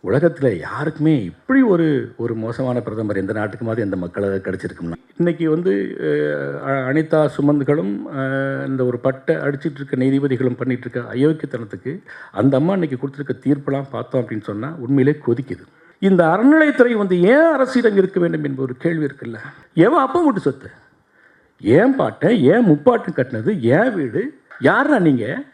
உலகத்தில் யாருக்குமே இப்படி ஒரு ஒரு மோசமான பிரதமர் எந்த மாதிரி எந்த மக்களாக கிடச்சிருக்கும்னா? இன்றைக்கி வந்து அ- அனிதா சுமந்துகளும் இந்த ஒரு பட்டை அடிச்சிட்டு இருக்க நீதிபதிகளும் பண்ணிகிட்டு இருக்க அயோக்கியத்தனத்துக்கு அந்த அம்மா இன்னைக்கு கொடுத்துருக்க தீர்ப்பெல்லாம் பார்த்தோம் அப்படின்னு சொன்னால் உண்மையிலே கொதிக்குது. இந்த அறநிலையத்துறை வந்து ஏன் அரசிடம் இருக்க வேண்டும் என்பது ஒரு கேள்வி இருக்குல்ல? ஏன் அப்பா மட்டும் சொத்து? ஏன் பாட்டை? ஏன் முப்பாட்டம் கட்டினது? ஏன் வீடு? யாரா நீங்கள்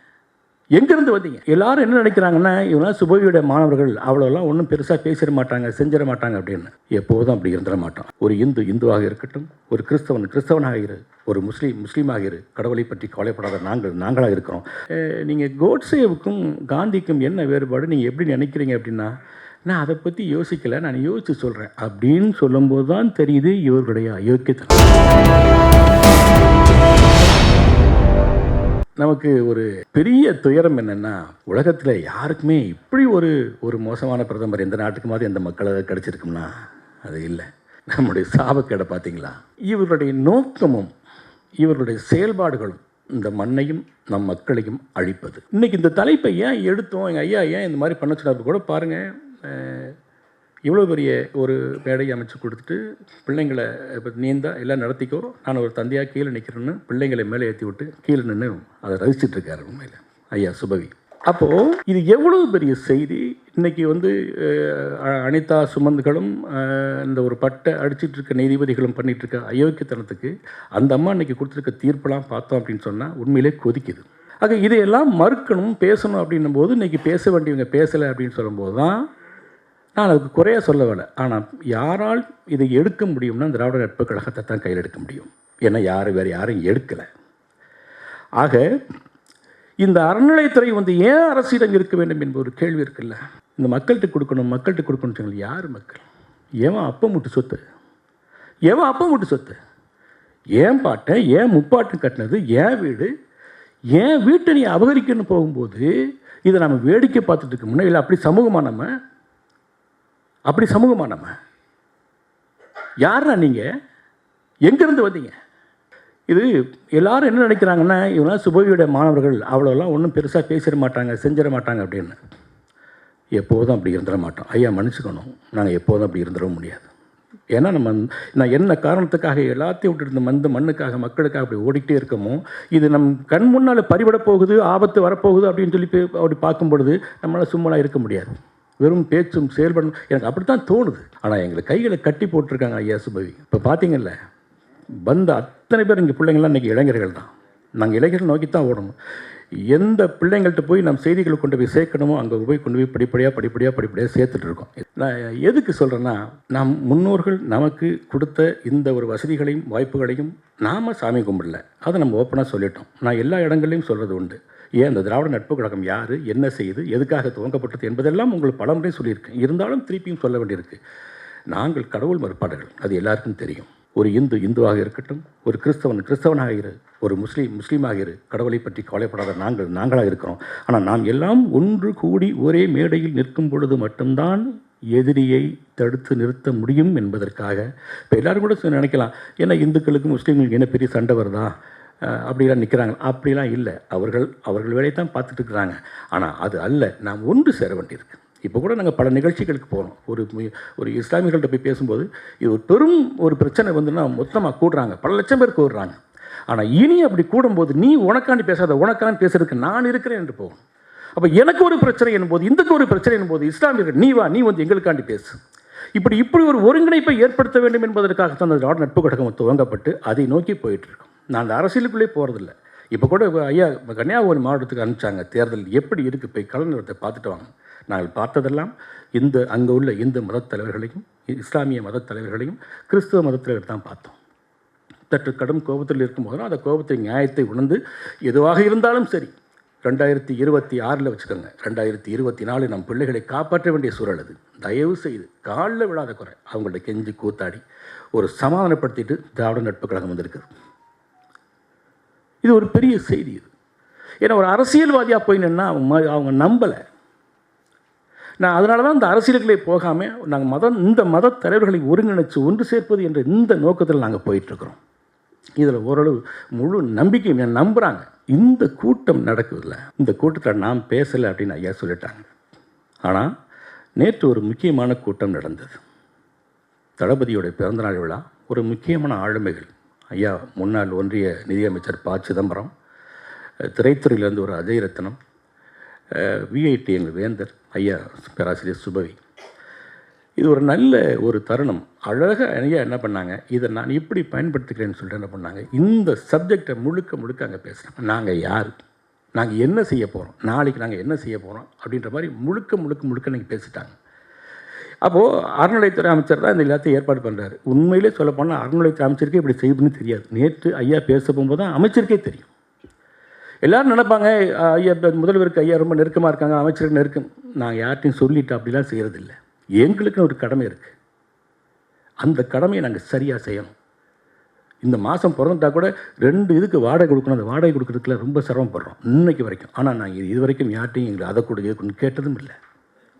எங்கேருந்து வந்தீங்க? எல்லாரும் என்ன நினைக்கிறாங்கன்னா இவங்களாம் சுபவியோட மாணவர்கள் அவ்வளோலாம் ஒன்றும் பெருசாக பேசிட மாட்டாங்க செஞ்சிட மாட்டாங்க அப்படின்னு. எப்போதும் அப்படி இருந்துட மாட்டோம். ஒரு இந்து இந்துவாக இருக்கட்டும் ஒரு கிறிஸ்தவன் கிறிஸ்தவனாக இரு ஒரு முஸ்லீம் முஸ்லீமாக இரு கடவுளை பற்றி கவலைப்படாத நாங்கள் நாங்களாக இருக்கிறோம். நீங்கள் கோட்சேவுக்கும் காந்திக்கும் என்ன வேறுபாடு? நீங்கள் எப்படி நினைக்கிறீங்க அப்படின்னா நான் அதை பற்றி யோசிக்கலை நான் யோசித்து சொல்கிறேன் அப்படின்னு சொல்லும்போது தான் தெரியுது இவர்களுடைய அயோக்கியத்தனம். நமக்கு ஒரு பெரிய துயரம் என்னென்னா உலகத்தில் யாருக்குமே இப்படி ஒரு ஒரு மோசமான பிரதமர் எந்த நாட்டுக்குமாவது எந்த மக்களாக கிடச்சிருக்கும்னா அது இல்லை. நம்முடைய சாபக்கேடை பார்த்தீங்களா இவர்களுடைய நோக்கமும் இவர்களுடைய செயல்பாடுகளும் இந்த மண்ணையும் நம் மக்களையும் அழிப்பது. இன்னைக்கு இந்த தலைப்பை ஏன் எடுத்தோம்? எங்கள் ஐயா ஏன் இந்த மாதிரி பண்ண சொன்னார்? கூட பாருங்கள் இவ்வளோ பெரிய ஒரு மேடை அமைச்சு கொடுத்துட்டு பிள்ளைங்களை இப்போ நீந்தா எல்லாம் நடத்திக்கோ நான் ஒரு தந்தையாக கீழே நிற்கிறேன்னு பிள்ளைங்களை மேலே ஏற்றி விட்டு கீழே நின்று அதை ரசிச்சிட்டு இருக்காரு உண்மையில். ஐயா சுபவி. அப்போது இது எவ்வளோ பெரிய செய்தி? இன்னைக்கு வந்து அனிதா சுமந்துகளும் இந்த ஒரு பட்டை அடிச்சிட்டு இருக்க நீதிபதிகளும் பண்ணிகிட்ருக்க இருக்க அயோக்கியத்தனத்துக்கு அந்த அம்மா இன்றைக்கி கொடுத்துருக்க தீர்ப்பெல்லாம் பார்த்தோம் அப்படின்னு சொன்னால் உண்மையிலே கொதிக்குது. ஆக இதையெல்லாம் மறுக்கணும் பேசணும் அப்படின்னும் போது இன்றைக்கி பேச வேண்டியவங்க பேசலை அப்படின்னு சொல்லும்போது தான் நான் அதுக்கு குறைய சொல்ல வரல ஆனால் யாரால் இதை எடுக்க முடியும்னா திராவிட நட்பு கழகத்தை தான் கையில் எடுக்க முடியும். ஏன்னா யாரும் வேறு யாரும் எடுக்கலை. ஆக இந்த அறநிலையத்துறை வந்து ஏன் அரசிடம் இருக்க வேண்டும் என்பது ஒரு கேள்வி இருக்குல்ல? இந்த மக்கள்கிட்ட கொடுக்கணும் மக்கள்கிட்ட கொடுக்கணும் யார் மக்கள்? ஏன் அப்பம் முட்டு சொத்து? ஏன் அப்பா முட்டு சொத்து? ஏன் பாட்டை ஏன் முப்பாட்டம் கட்டினது ஏன் வீடு? ஏன் வீட்டை நீ அபகரிக்கணும்னு போகும்போது இதை நம்ம வேடிக்கை பார்த்துட்டு இருக்க முன்னே இல்லை அப்படி சமூகமாக நம்ம அப்படி சமூகமா நம்ம? யாரா நீங்கள் எங்கேருந்து வந்தீங்க? இது எல்லாரும் என்ன நினைக்கிறாங்கன்னா இவங்களாம் சுபவியோட மாணவர்கள் அவ்வளோலாம் ஒன்றும் பெருசாக பேசிட மாட்டாங்க செஞ்சிட மாட்டாங்க அப்படின்னு. எப்போதும் அப்படி இருந்துட மாட்டோம். ஐயா மன்னிச்சுக்கணும். நாங்கள் எப்போதும் அப்படி இருந்துட முடியாது. ஏன்னா நம்ம நான் என்ன காரணத்துக்காக எல்லாத்தையும் விட்டுட்டு வந்து மந்த மண்ணுக்காக மக்களுக்காக அப்படி ஓடிக்கிட்டே இருக்கமோ இது நம் கண் முன்னால் பறிபட போகுது ஆபத்து வரப்போகுது அப்படின்னு சொல்லி அப்படி பார்க்கும் பொழுது நம்மளால் சும்மாலாம் இருக்க முடியாது. வெறும் பேச்சும் செயல்படணும் எனக்கு அப்படி தான் தோணுது. ஆனால் எங்களை கைகளை கட்டி போட்டிருக்காங்க ஐயா சுபவி. இப்போ பார்த்தீங்கல்ல வந்த அத்தனை பேர் இங்கே பிள்ளைங்கள்லாம் இன்றைக்கி இளைஞர்கள் தான். நாங்கள் இளைஞர்கள் நோக்கி தான் ஓடணும். எந்த பிள்ளைங்கள்ட்ட போய் நம்ம செய்திகளை கொண்டு போய் சேர்க்கணுமோ அங்கே போய் கொண்டு போய் படிப்படியாக படிப்படியாக படிப்படியாக சேர்த்துட்டு இருக்கோம். நான் எதுக்கு சொல்கிறேன்னா நம் முன்னோர்கள் நமக்கு கொடுத்த இந்த ஒரு வசதிகளையும் வாய்ப்புகளையும் நாம் சாமி கும்பிடல. அதை நம்ம ஓப்பனாக சொல்லிட்டோம். நான் எல்லா இடங்கள்லையும் சொல்கிறது உண்டு. ஏன் அந்த திராவிட நட்பு கழகம் யார் என்ன செய்யுது எதுக்காக துவங்கப்பட்டது என்பதெல்லாம் உங்களுக்கு பல முறை சொல்லியிருக்கேன். இருந்தாலும் திருப்பியும் சொல்ல வேண்டியிருக்கு. நாங்கள் கடவுள் மறுப்பாளர்கள் அது எல்லாருக்கும் தெரியும். ஒரு இந்து இந்துவாக இருக்கட்டும் ஒரு கிறிஸ்தவன் கிறிஸ்தவனாக இரு ஒரு முஸ்லீம் முஸ்லீமாக இரு கடவுளை பற்றி கவலைப்படாத நாங்கள் நாங்களாக இருக்கிறோம். ஆனால் நாம் எல்லாம் ஒன்று கூடி ஒரே மேடையில் நிற்கும் பொழுது மட்டும்தான் எதிரியை தடுத்து நிறுத்த முடியும் என்பதற்காக. இப்போ எல்லாரும் கூட நினைக்கலாம் ஏன்னா இந்துக்களுக்கும் முஸ்லீம்களுக்கு என்ன பெரிய சண்டை வருதா? அப்படிலாம் நிற்கிறாங்க அப்படிலாம் இல்லை. அவர்கள் அவர்கள் வேலையை தான் பார்த்துட்டு இருக்கிறாங்க ஆனால் அது அல்ல. நாம் ஒன்று சேர வேண்டியிருக்கு. இப்போ கூட நாங்கள் பல நிகழ்ச்சிகளுக்கு போகிறோம் ஒரு ஒரு இஸ்லாமியர்கள்ட்ட போய் பேசும்போது இது ஒரு பெரும் ஒரு பிரச்சனை வந்துன்னா மொத்தமாக கூடுறாங்க. பல லட்சம் பேர் கூடுறாங்க. ஆனால் இனி அப்படி கூடும்போது நீ உனக்காண்டி பேசாத உனக்காண்டி பேசுறதுக்கு நான் இருக்கிறேன் என்று போகும் அப்போ எனக்கு ஒரு பிரச்சனை என்னும்போது இந்துக்கு ஒரு பிரச்சனை என்னும்போது இஸ்லாமியர்கள் நீ வா நீ வந்து எங்களுக்காண்டி பேசு. இப்படி இப்படி ஒரு ஒருங்கிணைப்பை ஏற்படுத்த வேண்டும் என்பதற்காகத்தான் அந்த திராவிட நட்பு கழகம் துவங்கப்பட்டு அதை நோக்கி போயிட்டுருக்கோம் நான் அந்த அரசியலுக்குள்ளே போகிறதில்ல இப்போ கூட ஐயா கன்னியாகுமரி மாவட்டத்துக்கு அனுப்பிச்சாங்க. தேர்தல் எப்படி இருக்குது போய் கலந்துரத்தை பார்த்துட்டு வாங்க. நாங்கள் பார்த்ததெல்லாம் இந்த அங்கே உள்ள இந்து மதத் தலைவர்களையும் இஸ்லாமிய மதத் தலைவர்களையும் கிறிஸ்துவ மதத் தலைவர் தான் பார்த்தோம். சற்று கடும் கோபத்தில் இருக்கும்போது அந்த கோபத்தை நியாயத்தை உணர்ந்து எதுவாக இருந்தாலும் சரி ரெண்டாயிரத்தி இருபத்தி ஆறில் வச்சுக்கோங்க. ரெண்டாயிரத்தி இருபத்தி நாலு நம் பிள்ளைகளை காப்பாற்ற வேண்டிய சூழல் அது. தயவு செய்து காலில் விழாத குறை. அவங்கள்ட்ட கெஞ்சி கூத்தாடி ஒரு சமாதானப்படுத்திட்டு திராவிட நட்பு கழகம் வந்திருக்குது. இது ஒரு பெரிய செய்தி இது. ஏன்னா ஒரு அரசியல்வாதியாக போய் நின்னா அவங்க அவங்க நம்பலை. நான் அதனால தான் இந்த அரசியலுக்குள்ளே போகாமல் நாங்கள் மதம் இந்த மத தலைவர்களை ஒருங்கிணைச்சு ஒன்று சேர்ப்பது என்ற இந்த நோக்கத்தில் நாங்கள் போயிட்டுருக்குறோம் இதில் ஓரளவு முழு நம்பிக்கை நம்புகிறாங்க இந்த கூட்டம் நடக்குதுல்ல இந்த கூட்டத்தில் நாம் பேசலை அப்படின்னு ஐயா சொல்லிட்டாங்க. ஆனால் நேற்று ஒரு முக்கியமான கூட்டம் நடந்தது. தளபதியோடைய பிறந்தநாள் விழா ஒரு முக்கியமான ஆளுமைகள். ஐயா முன்னாள் ஒன்றிய நிதியமைச்சர் ப. சிதம்பரம் திரைத்துறையிலேருந்து ஒரு அஜய் ரத்னம் விஐடி எங்கள் வேந்தர் ஐயா பேராசிரியர் சுபவி. இது ஒரு நல்ல ஒரு தருணம். அழகாக அணியாக என்ன பண்ணாங்க? இதை நான் இப்படி பயன்படுத்திக்கிறேன்னு சொல்லிட்டு என்ன பண்ணாங்க? இந்த சப்ஜெக்டை முழுக்க முழுக்க அங்கே பேசுகிறோம் நாங்கள் யார்? நாங்கள் என்ன செய்ய போகிறோம் நாளைக்கு நாங்கள் என்ன செய்ய போகிறோம் அப்படின்ற மாதிரி முழுக்க முழுக்க முழுக்க நீங்கள் பேசிட்டாங்க. அப்போது அறநிலைத்துறை அமைச்சர் தான் இந்த எல்லாத்தையும் ஏற்பாடு பண்ணுறாரு உண்மையிலே சொல்லப்போனால் அறநிலைத்துறை அமைச்சருக்கே இப்படி செய்யணும்னு தெரியாது. நேற்று ஐயா பேச போகும்போது தான் அமைச்சருக்கே தெரியும். எல்லாரும் நினைப்பாங்க ஐயா முதல்வருக்கு ஐயா ரொம்ப நெருக்கமாக இருக்காங்க அமைச்சருக்கு நெருக்கம். நான் யார்ட்டையும் சொல்லிட்டு அப்படிலாம் செய்கிறதில்லை எங்களுக்குன்னு ஒரு கடமை இருக்குது அந்த கடமையை நாங்கள் சரியாக செய்யணும். இந்த மாதம் பிறந்துட்டா கூட ரெண்டு இதுக்கு வாடகை கொடுக்கணும். அந்த வாடகை கொடுக்குறதுக்குல ரொம்ப சிரமப்படுறோம். இன்னைக்கு வரைக்கும். ஆனால் நாங்கள் இது வரைக்கும் யார்ட்டையும் எங்களை அதை கொடு கேட்டதும் இல்லை.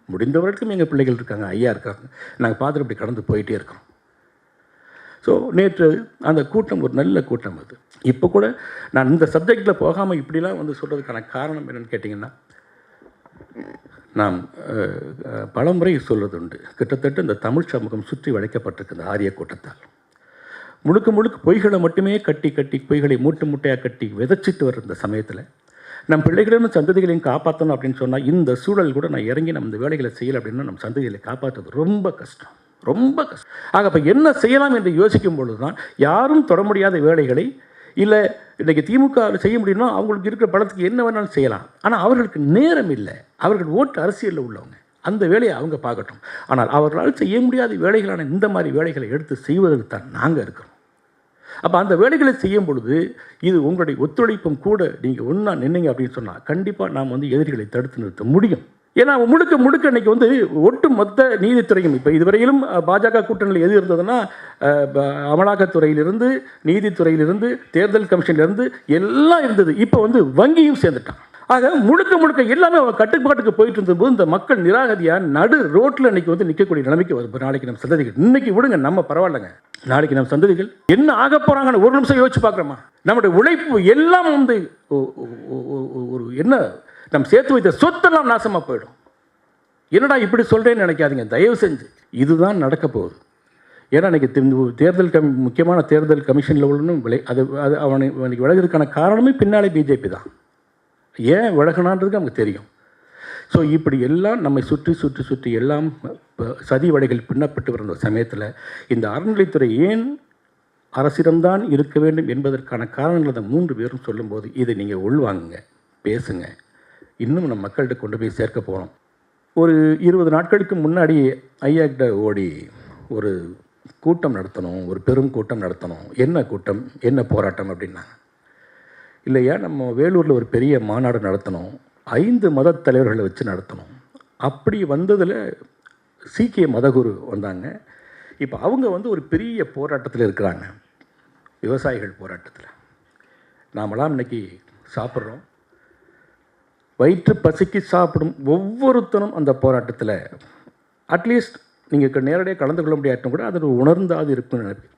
முடிந்த வரைக்கும் எங்கள் பிள்ளைகள் இருக்காங்க ஐயா இருக்காங்க. நாங்கள் பார்த்துட்டு இப்படி கடந்து போயிட்டே இருக்கிறோம். ஸோ நேற்று அந்த கூட்டம் ஒரு நல்ல கூட்டம் அது. இப்போ கூட நான் இந்த சப்ஜெக்டில் போகாமல் இப்படிலாம் வந்து சொல்கிறதுக்கான காரணம் என்னென்னு கேட்டிங்கன்னா நாம் பலமுறை சொல்வதுண்டு. கிட்டத்தட்ட இந்த தமிழ் சமூகம் சுற்றி வளைக்கப்பட்டிருக்கு இந்த ஆரிய கூட்டத்தால். முழுக்க முழுக்க பொய்களை மட்டுமே கட்டி கட்டி பொய்களை மூட்டு மூட்டையாக கட்டி விதைச்சிட்டு வர இந்த சமயத்தில் நம் பிள்ளைகளும் சந்ததிகளையும் காப்பாற்றணும் அப்படின்னு சொன்னால் இந்த சூழல் கூட நான் இறங்கி நம்ம இந்த வேலைகளை செய்யலை அப்படின்னா நம்ம சந்ததிகளை காப்பாற்றுறது ரொம்ப கஷ்டம். ரொம்ப கஷ்டம். ஆக அப்போ என்ன செய்யலாம் என்று யோசிக்கும் பொழுது தான் யாரும் தொட முடியாத வேலைகளை இல்லை இன்றைக்கி திமுக செய்ய முடியும்னா அவங்களுக்கு இருக்கிற படத்துக்கு என்ன வேணாலும் செய்யலாம். ஆனால் அவர்களுக்கு நேரம் இல்லை. அவர்கள் ஓட்டு அரசியலில் உள்ளவங்க. அந்த வேலையை அவங்க பார்க்கட்டும். ஆனால் அவர்களால் செய்ய முடியாத வேலைகளான இந்த மாதிரி வேலைகளை எடுத்து செய்வதற்கு தான் நாங்கள் இருக்கிறோம். அப்போ அந்த வேலைகளை செய்யும் பொழுது இது உங்களுடைய ஒத்துழைப்பும் கூட நீங்கள் ஒன்றா நின்னீங்க அப்படின்னு சொன்னால் கண்டிப்பாக நாம் வந்து எதிரிகளை தடுத்து நிறுத்த முடியும். ஏன்னா முழுக்க முழுக்க இன்னைக்கு வந்து ஒட்டு மொத்த நீதித்துறையும் இப்போ இதுவரையிலும் பாஜக கூட்டணியில் எது இருந்ததுன்னா அமலாக்கத்துறையிலிருந்து நீதித்துறையிலிருந்து தேர்தல் கமிஷன்லேருந்து எல்லாம் இருந்தது. இப்போ வந்து வங்கியும் சேர்ந்துட்டான் ஆக முழுக்க முழுக்க எல்லாமே கட்டுப்பாட்டுக்கு போயிட்டு இருந்தபோது இந்த மக்கள் நிராகதியாக நடு ரோட்டில் இன்னைக்கு வந்து நிற்கக்கூடிய நிலைமைக்கு வருது. நாளைக்கு நம்ம சந்ததிகள். இன்னைக்கு விடுங்க நம்ம பரவாயில்லைங்க. நாளைக்கு நம்ம சந்ததிகள் என்ன ஆக போகிறாங்கன்னு ஒரு நிமிஷம் யோசிச்சு பார்க்குறோமா? நம்முடைய உழைப்பு எல்லாம் வந்து ஒரு என்ன நம்ம சேர்த்து வைத்த சொத்தெல்லாம் நாசமாக போயிடும். என்னடா இப்படி சொல்கிறேன்னு நினைக்காதீங்க தயவு செஞ்சு. இதுதான் நடக்க போகுது. ஏன்னா இன்றைக்கி தேர்தல் கமி முக்கியமான தேர்தல் கமிஷனில் உள்ளனும் விலை அது அது அவனை அவனுக்கு விலகிறதுக்கான காரணமே பின்னாலே பிஜேபி தான். ஏன் விலகினான்றதுக்கு நமக்கு தெரியும். ஸோ இப்படி எல்லாம் நம்மை சுற்றி சுற்றி சுற்றி எல்லாம் சதி வடைகள் பின்னப்பட்டு வந்த சமயத்தில் இந்த அறநிலைத்துறை ஏன் அரசிடம்தான் இருக்க வேண்டும் என்பதற்கான காரணங்கள் அந்த மூன்று பேரும் சொல்லும்போது இதை நீங்கள் உள்வாங்குங்க பேசுங்கள் இன்னும் நம்ம மக்கள்கிட்ட கொண்டு போய் சேர்க்க போகிறோம் ஒரு இருபது நாட்களுக்கு முன்னாடி ஐயாக்கிட்ட ஓடி ஒரு கூட்டம் நடத்தணும் ஒரு பெரும் கூட்டம் நடத்தணும். என்ன கூட்டம்? என்ன போராட்டம் அப்படின்னாங்க இல்லையா நம்ம வேலூரில் ஒரு பெரிய மாநாடு நடத்தணும் ஐந்து மத தலைவர்களை வச்சு நடத்தணும். அப்படி வந்ததில் சீக்கிய மதகுரு வந்தாங்க. இப்போ அவங்க வந்து ஒரு பெரிய போராட்டத்தில் இருக்கிறாங்க. விவசாயிகள் போராட்டத்தில். நாமெல்லாம் இன்றைக்கி சாப்பிட்றோம். வயிற்று பசிக்கு சாப்பிடும் ஒவ்வொருத்தனும் அந்த போராட்டத்தில் அட்லீஸ்ட் நீங்கள் நேரடியாக கலந்து கொள்ள முடியாட்டும் கூட அதில் உணர்ந்தாது இருக்கும்னு நினைப்பேன்.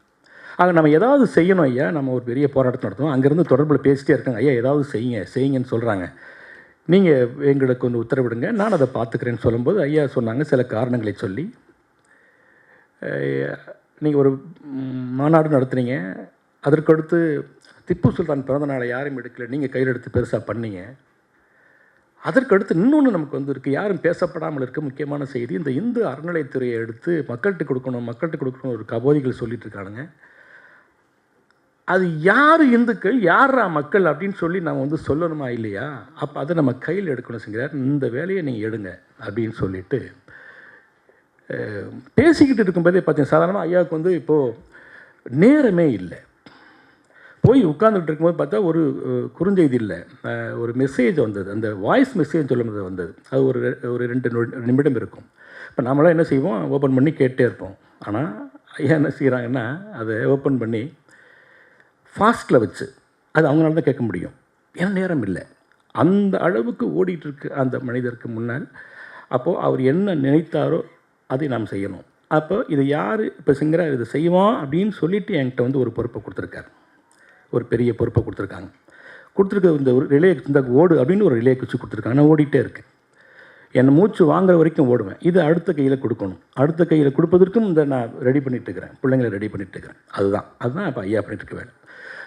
ஆக நம்ம ஏதாவது செய்யணும் ஐயா. நம்ம ஒரு பெரிய போராட்டம் நடத்தணும் அங்கேருந்து தொடர்பில் பேசிட்டே இருக்காங்க. ஐயா ஏதாவது செய்யுங்க செய்யுங்கன்னு சொல்கிறாங்க நீங்கள் எங்களுக்கு ஒன்று உத்தரவிடுங்க. நான் அதை பார்த்துக்கிறேன்னு சொல்லும்போது ஐயா சொன்னாங்க. சில காரணங்களை சொல்லி. நீங்கள் ஒரு மாநாடு நடத்துனீங்க. அதற்கடுத்து திப்பு சுல்தான் பிறந்த நாளை யாரும் எடுக்கல. நீங்கள் கையில் எடுத்து பெருசாக பண்ணீங்க. அதற்கடுத்து இன்னொன்று நமக்கு வந்து இருக்குது யாரும் பேசப்படாமல் இருக்க முக்கியமான செய்தி இந்த இந்து அறநிலைத்துறையை எடுத்து மக்கள்கிட்ட கொடுக்கணும் மக்கள்கிட்ட கொடுக்கணும் ஒரு கபோதிகள் சொல்லிட்டு இருக்கானுங்க. அது யார் இந்துக்கள் யாரா மக்கள் அப்படின்னு சொல்லி நம்ம வந்து சொல்லணுமா இல்லையா? அப்போ அதை நம்ம கையில் எடுக்கணும் செஞ்சார் இந்த வேலையை நீங்கள் எடுங்க அப்படின்னு சொல்லிட்டு பேசிக்கிட்டு இருக்கும்போதே பார்த்தீங்க சாதாரணமாக ஐயாவுக்கு வந்து இப்போது நேரமே இல்லை. போய் உட்காந்துட்டு இருக்கும்போது பார்த்தா ஒரு குறுஞ்செய்தி இல்லை ஒரு மெசேஜ் வந்தது. அந்த வாய்ஸ் மெசேஜ் சொல்லும்போது வந்தது. அது ஒரு ஒரு ரெண்டு நிமிடம் இருக்கும். இப்போ நம்மளாம் என்ன செய்வோம்? ஓப்பன் பண்ணி கேட்டே இருப்போம். ஆனால் ஐயா என்ன செய்கிறாங்கன்னா அதை ஓப்பன் பண்ணி ஃபாஸ்ட்டில் வச்சு அது அவங்களால தான் கேட்க முடியும். ஏன்னா நேரம் இல்லை. அந்த அளவுக்கு ஓடிட்டுருக்கு அந்த மனிதருக்கு முன்னால். அப்போது அவர் என்ன நினைத்தாரோ அதை நாம் செய்யணும். அப்போ இதை யார் இப்போ சிங்கராக இதை செய்வான் அப்படின்னு சொல்லிட்டு என்கிட்ட வந்து ஒரு பொறுப்பை கொடுத்துருக்காரு. ஒரு பெரிய பொறுப்பை கொடுத்துருக்காங்க. கொடுத்துருக்க இந்த ஒரு ரிலே இந்த ஓடு அப்படின்னு ஒரு ரிலே வச்சு கொடுத்துருக்காங்க. நான் ஓடிட்டே இருக்கேன். என்னை மூச்சு வாங்குற வரைக்கும் ஓடுவேன். இது அடுத்த கையில் கொடுக்கணும். அடுத்த கையில் கொடுப்பதற்கும் இந்த நான் ரெடி பண்ணிட்டு இருக்கிறேன். பிள்ளைங்களை ரெடி பண்ணிட்டு இருக்கிறேன். அதுதான். அதுதான் இப்போ ஐயா பண்ணிட்டு இருக்க வேலை.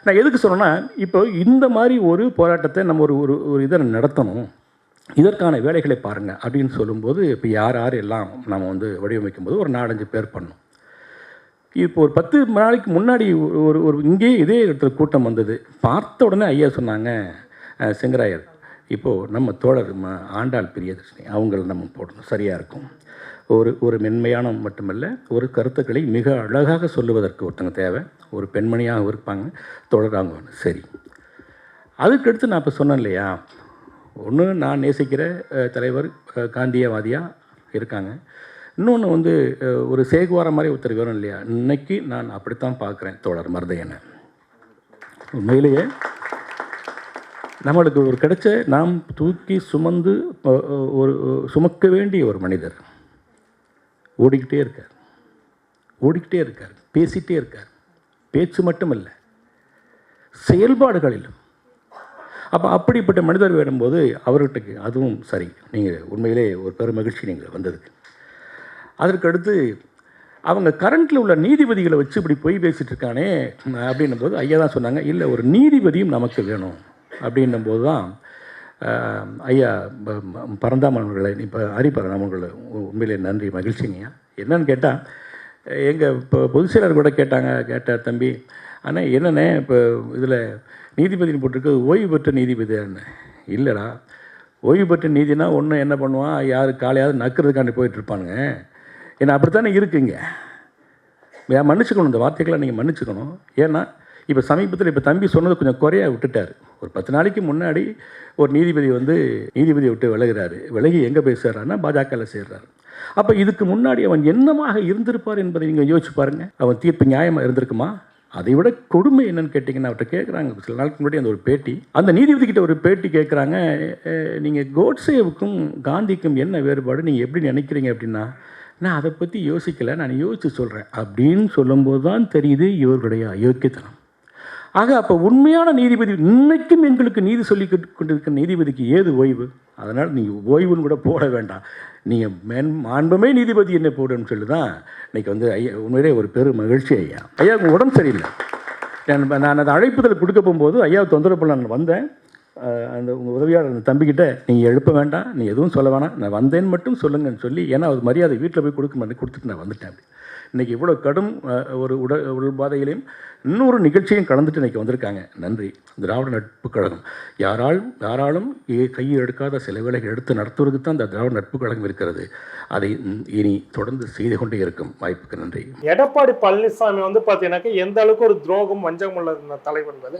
நான் எதுக்கு சொன்னேன்னா இப்போ இந்த மாதிரி ஒரு போராட்டத்தை நம்ம ஒரு ஒரு ஒரு இதை நடத்தணும். இதற்கான வேலைகளை பாருங்கள் அப்படின்னு சொல்லும்போது இப்போ யார் யார் எல்லாம் நம்ம வந்து வடிவமைக்கும் போது ஒரு நாலஞ்சு பேர் பண்ணோம் இப்போ ஒரு பத்து நாளைக்கு முன்னாடி ஒரு ஒரு இங்கேயே இதே இடத்துல கூட்டம் வந்தது. பார்த்த உடனே ஐயா சொன்னாங்க செங்கராயர் இப்போது நம்ம தோழர் ம ஆண்டாள் பிரியதர்ஷினி அவங்கள நம்ம போடணும் சரியாக இருக்கும். ஒரு ஒரு மென்மையான மட்டுமல்ல ஒரு கருத்துக்களை மிக அழகாக சொல்லுவதற்கு ஒருத்தங்க தேவை. ஒரு பெண்மணியாக இருப்பாங்க தொடராங்க சரி. அதுக்கடுத்து நான் இப்போ சொன்னேன் இல்லையா ஒன்று நான் நேசிக்கிற தலைவர் காந்தியவாதியாக இருக்காங்க. இன்னொன்று வந்து ஒரு சேகுவார மாதிரி ஒருத்தர் வேணும் இல்லையா? இன்னைக்கு நான் அப்படித்தான் பார்க்குறேன் தோழர் மருதையனை உண்மையிலேயே நம்மளுக்கு ஒரு கிடைச்ச நாம் தூக்கி சுமந்து ஒரு சுமக்க வேண்டிய ஒரு மனிதர். ஓடிக்கிட்டே இருக்கார். ஓடிக்கிட்டே இருக்கார். பேசிகிட்டே இருக்கார். பேச்சு மட்டும் இல்லை செயல்பாடுகளிலும். அப்போ அப்படிப்பட்ட மனிதர் வரும்போது அவர்கிட்ட அதுவும் சரி. நீங்கள் உண்மையிலே ஒரு பெரும் மகிழ்ச்சி நீங்கள் வந்ததுக்கு. அதற்கடுத்து அவங்க கரண்ட்டில் உள்ள நீதிபதிகளை வச்சு இப்படி பொய் பேசிகிட்டு இருக்கானே அப்படின்னும் போது ஐயா தான் சொன்னாங்க இல்லை ஒரு நீதிபதியும் நமக்கு வேணும். அப்படின்னும் போது தான் ஐயா ப- இப்போ ஹரி பரந்தாமன்களை உண்மையிலே நன்றி மகிழ்ச்சிங்கய்யா என்னன்னு கேட்டால் எங்கள் இப்போ பொதுச் செயலர் கூட கேட்டாங்க கேட்டார் தம்பி ஆனால் என்னண்ணே இப்போ இதில் நீதிபதினு போட்டிருக்கு ஓய்வு பெற்ற நீதிபதியான்னு இல்லைடா ஓய்வு பெற்ற நீதினா ஒன்று என்ன பண்ணுவான் யார் காலையாவது நக்கிறதுக்காண்டி போயிட்டுருப்பானுங்க. ஏன்னா அப்படித்தானே இருக்குங்க? ஏன் மன்னிச்சுக்கணும் இந்த வார்த்தைகளை நீங்கள் மன்னிச்சுக்கணும். ஏன்னா இப்போ சமீபத்தில் இப்போ தம்பி சொன்னது கொஞ்சம் குறையாக விட்டுட்டார். ஒரு பத்து நாளைக்கு முன்னாடி ஒரு நீதிபதி வந்து நீதிபதியை விட்டு விலகுறாரு. விலகி எங்கே போய் சேர்றாருன்னா பாஜகவில் சேர்றாரு. அப்போ இதுக்கு முன்னாடி அவன் என்னமாக இருந்திருப்பார் என்பதை நீங்கள் யோசிச்சு பாருங்கள் அவன் தீர்ப்பு நியாயமாக இருந்திருக்குமா? அதை விட கொடுமை என்னன்னு கேட்டிங்கன்னா அவர்கிட்ட கேட்குறாங்க சில நாளுக்கு முன்னாடி அந்த ஒரு பேட்டி. அந்த நீதிபதி கிட்ட ஒரு பேட்டி கேட்குறாங்க நீங்கள் கோட்சேவுக்கும் காந்திக்கும் என்ன வேறுபாடு? நீங்கள் எப்படி நினைக்கிறீங்க அப்படின்னா நான் அதை பற்றி யோசிக்கலை நான் யோசித்து சொல்கிறேன் அப்படின்னு சொல்லும்போது தான் தெரியுது இவர்களுடைய அயோக்கியத்தனம் ஆக அப்போ உண்மையான நீதிபதி இன்றைக்கும் எங்களுக்கு நீதி சொல்லி கொண்டிருக்கிற நீதிபதிக்கு ஏது ஓய்வு? அதனால் நீங்கள் ஓய்வுன்னு கூட போட வேண்டாம். நீங்கள் மேன் மாண்பமே நீதிபதி என்ன போடுன்னு சொல்லி தான் இன்றைக்கி வந்து ஐயா உண்மையிலே ஒரு பெரும் மகிழ்ச்சி ஐயா. ஐயா உங்கள் உடம்பு சரியில்லை. நான் நான் அந்த அழைப்புதல் கொடுக்க போகும்போது ஐயா தொந்தரவு பண்ண நான் வந்தேன். அந்த உங்கள் உதவியாளர் அந்த தம்பிக்கிட்ட நீங்கள் எழுப்ப வேண்டாம் நீ எதுவும் சொல்ல வேணாம். நான் வந்தேன்னு மட்டும் சொல்லுங்கன்னு சொல்லி ஏன்னா அது மரியாதை வீட்டில் போய் கொடுக்க மாதிரி கொடுத்துட்டு நான் வந்துட்டேன் அப்படி. இன்றைக்கி இவ்வளோ கடும் ஒரு உடல் உடல் பாதையிலையும் இன்னொரு நிகழ்ச்சியும் கலந்துட்டு இன்றைக்கி வந்திருக்காங்க. நன்றி. திராவிட நட்பு கழகம். யாரால் யாராலும் கையை கையில் எடுக்காத சில வேலைகள் எடுத்து நடத்துவதற்கு தான் இந்த திராவிட நட்பு கழகம் இருக்கிறது. அதை இனி தொடர்ந்து செய்து கொண்டே இருக்கும் வாய்ப்புக்கு நன்றி. எடப்பாடி பழனிசாமி வந்து பார்த்தீங்கன்னாக்கா எந்த அளவுக்கு ஒரு துரோகம் வஞ்சகம் உள்ள தலைவர் என்பது